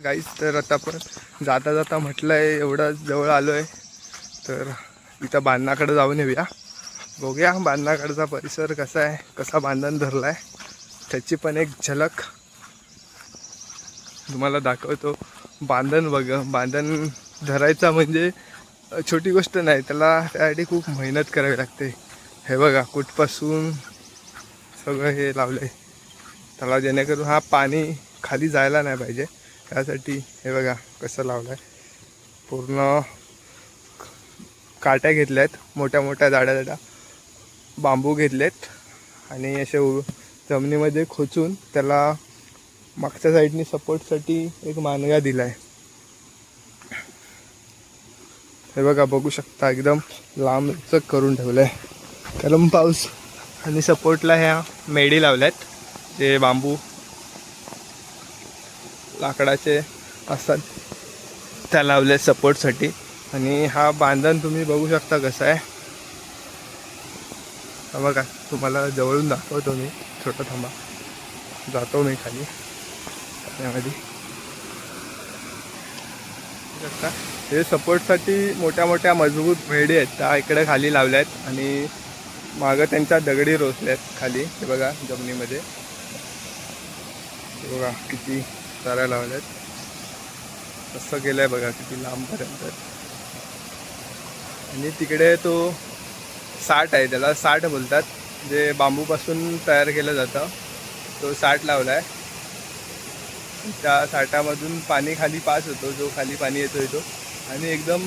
गाईस तर आता आपण जाता जाता म्हटलं आहे एवढं जवळ आलो आहे तर इथं बांधणाकडं जाऊन येऊया. बघूया बांधणाकडचा परिसर कसा आहे कसा बांधण धरला आहे त्याची पण एक झलक. तुम्हाला दाखवतो बांधण बघ बांधण धरायचा म्हणजे छोटी गोष्ट नाही त्याला त्यासाठी खूप मेहनत करावी लागते. हे बघा कुठपासून सगळं हे लावलं आहे त्याला जेणेकरून हा पाणी खाली जायला नाही पाहिजे. त्यासाठी हे बघा कसं लावलं आहे पूर्ण काट्या घेतल्या आहेत मोठ्या मोठ्या जाड्या जाड्या. बांबू घेतलेत आणि असे जमिनीमध्ये खोचून त्याला मागच्या साईडनी सपोर्टसाठी एक मानगा दिला आहे हे बघा बघू शकता एकदम लांबच करून ठेवलं आहे कारण पाऊस आणि सपोर्टला ह्या मेडी लावल्यात जे बांबू लाकडाचे असतात. त्या लावल्या सपोर्टसाठी. आणि हा बांधण तुम्ही बघू शकता कसा आहे. बघा तुम्हाला जवळून दाखवतो मी. छोटा थांबा. जातो मी खाली. त्यामध्ये. शकता हे सपोर्टसाठी मोठ्या मोठ्या मजबूत वेडी आहेत. त्या इकडे खाली लावल्या आहेत आणि मागं त्यांच्या दगडी रोसल्या आहेत खाली. हे बघा जमिनीमध्ये. हे बघा किती तारा लावल्यात. कसं केलंय बघा किती लांबपर्यंत. आणि तिकडे तो साठ आहे त्याला साठ बोलतात. जे बांबूपासून तयार केलं जातं तो साठ लावला आहे त्या साठामधून पाणी खाली पास होतो जो खाली पाणी येतो येतो आणि एकदम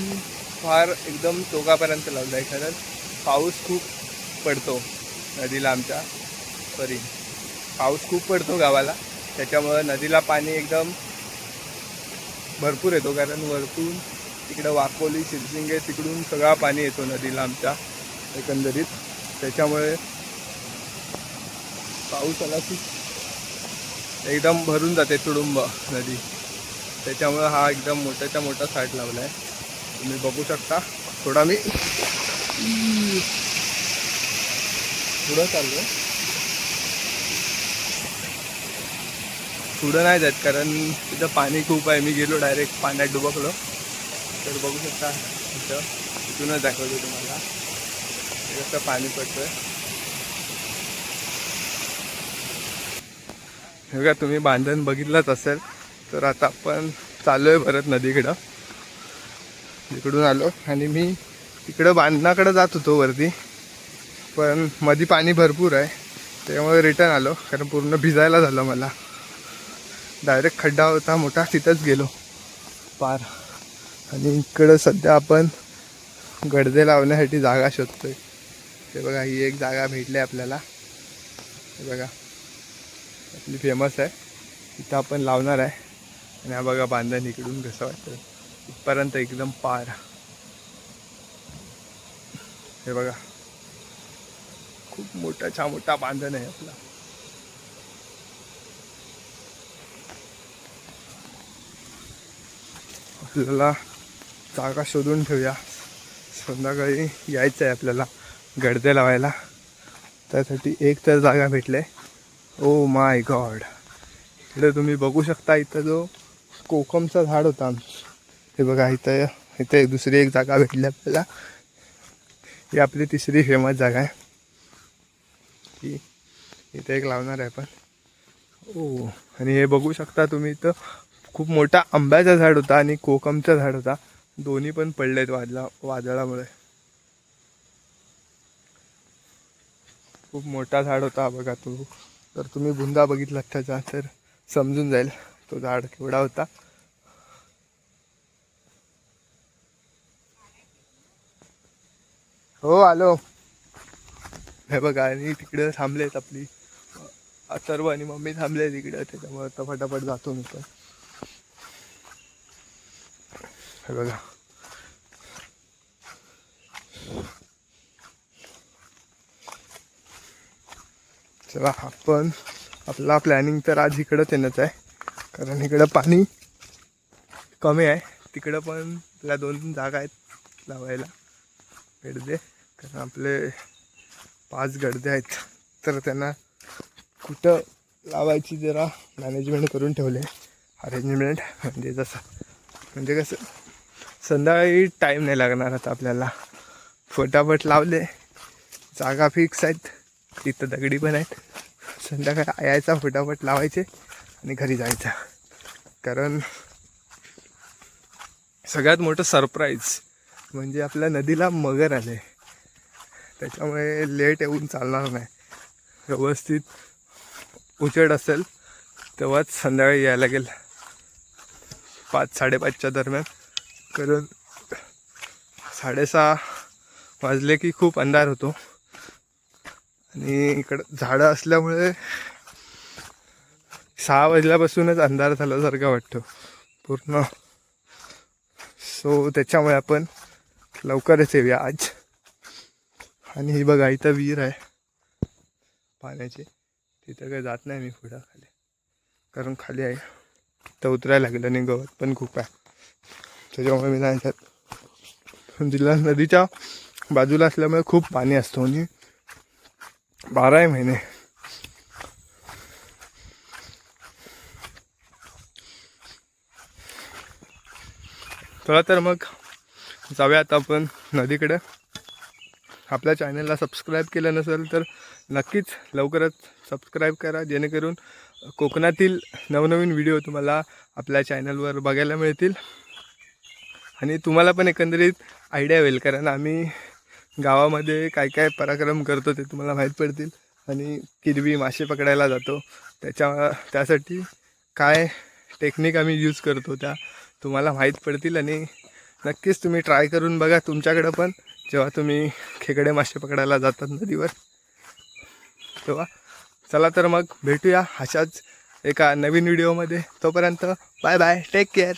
फार एकदम टोकापर्यंत लावला आहे कारण पाऊस खूप पडतो नदीला आमच्या सॉरी पाऊस खूप पडतो गावाला. त्याच्यामुळं नदीला पाणी एकदम भरपूर येतो कारण वरतून तिकडं वाकोली शिरसिंगे तिकडून सगळा पाणी येतो नदीला आमच्या एकंदरीत. त्याच्यामुळे पाऊस आला की एकदम भरून जाते तुडुंब नदी. त्याच्यामुळं हा एकदम मोठ्याच्या मोठा साठ लावला आहे तुम्ही बघू शकता. थोडा मी पुढं चाललो पुढं नाही जात कारण तिथं पाणी खूप आहे. मी गेलो डायरेक्ट पाण्यात डुबकलो. तर बघू शकता इथं इथूनच दाखवतो तुम्हाला. कसं पाणी पडतंय. हे बघा तुम्ही बांधण बघितलंच असेल तर आता आपण चालू आहे परत नदीकडं. तिकडून आलो आणि मी तिकडं बांधणाकडं जात होतो वरती. पण मधी पाणी भरपूर आहे त्यामुळे रिटर्न आलो कारण पूर्ण भिजायला झालं मला. डायरेक्ट खड्डा होता मोठा तिथंच गेलो. पार. आणि इकडं सध्या आपण गडदे लावण्यासाठी जागा शोधतोय. ते बघा ही एक जागा भेटली आपल्याला. हे बघा. आपली फेमस आहे. इथं आपण लावणार आहे. आणि हा बघा बांधण इकडून कसं वाटतं इथपर्यंत एकदम पार. हे बघा. खूप मोठा छा मोठा बांधण आहे आपला. आपल्याला जागा शोधून ठेवूया. संध्याकाळी यायचं आहे आपल्याला गडदे लावायला. त्यासाठी एक तर जागा भेटले. ओ माय गॉड इकडे तुम्ही बघू शकता इथं जो कोकमचा झाड होता हे बघा इथं इथं एक दुसरी एक जागा भेटली आपल्याला. ही आपली तिसरी फेमस जागा आहे. ही इथे एक लावणार आहे आपण. ओ आणि हे बघू शकता तुम्ही इथं खूप मोठा आंब्याचा झाड होता आणि कोकमचा झाड होता. दोन्ही पण पडलेत वादळा वादळामुळे. खूप मोठा झाड होता बघा तो. तर तुम्ही बुंदा बघितलात त्याचा तर समजून जाईल तो झाड केवढा होता. हो आलो. हे बघा आणि तिकडं थांबलेत आपली. अथर्व आणि मम्मी थांबले तिकडं त्याच्यामुळे फटाफट जातो मी पण. हे बघा. चला आपण आपला प्लॅनिंग तर आज इकडंच येणंच आहे. कारण इकडं पाणी कमी आहे. तिकडं पण आपल्या दोन जागा आहेत लावायला. गडदे. कारण आपले पाच गडदे आहेत. तर त्यांना कुठं लावायची जरा मॅनेजमेंट करून ठेवले. अरेंजमेंट म्हणजे जसं म्हणजे कसं? संध्याकाळी टाईम नाही लागणार आता आपल्याला. फटाफट लावले. जागा फिक्स आहेत. तिथं दगडी पण आहेत. संध्याकाळी यायचा फटाफट लावायचे आणि घरी जायचा. कारण सगळ्यात मोठं सरप्राईज म्हणजे आपल्या नदीला मगर आले. त्याच्यामुळे लेट येऊन चालणार नाही. व्यवस्थित उजेड असेल तेव्हाच संध्याकाळी यायला लागेल. पाच साडेपाचच्या दरम्यान. कारण साडेसहा वाजले की खूप अंधार होतो. आणि इकडं झाडं असल्यामुळे सहा वाजल्यापासूनच अंधार झाल्यासारखं वाटतो. पूर्ण. सो त्याच्यामुळे आपण लवकरच येऊया आज. आणि ही बघा इथं विहीर आहे. पाण्याची. तिथं काही जात नाही मी पुढं खाली. कारण खाली आहे. तर उतरायला लागलं आणि गवत पण खूप आहे. त्याच्यामुळे मी नाही त्यात जिल्हा नदीच्या बाजूला असल्यामुळे खूप पाणी असतो. आणि म्हणजे बाराही महिने. चला तर मग जाऊयात आपण नदीकडे. आपल्या चॅनलला सबस्क्राईब केलं नसेल तर नक्कीच लवकरच सबस्क्राईब करा. जेणेकरून कोकणातील नवनवीन व्हिडिओ तुम्हाला आपल्या चॅनलवर बघायला मिळतील. आणि तुम्हाला पण एकंदरीत आयडिया होईल कारण आम्ही गावामध्ये काय काय पराक्रम करतो ते तुम्हाला माहीत पडतील. आणि किरवी मासे पकडायला जातो. त्याच्या त्यासाठी काय टेक्निक आम्ही यूज करतो त्या तुम्हाला माहीत पडतील आणि नक्कीच तुम्ही ट्राय करून बघा तुमच्याकडं पण जेव्हा तुम्ही खेकडे मासे पकडायला जातात नदीवर. तेव्हा चला तर मग भेटूया अशाच एका नवीन व्हिडिओमध्ये तोपर्यंत बाय बाय टेक केअर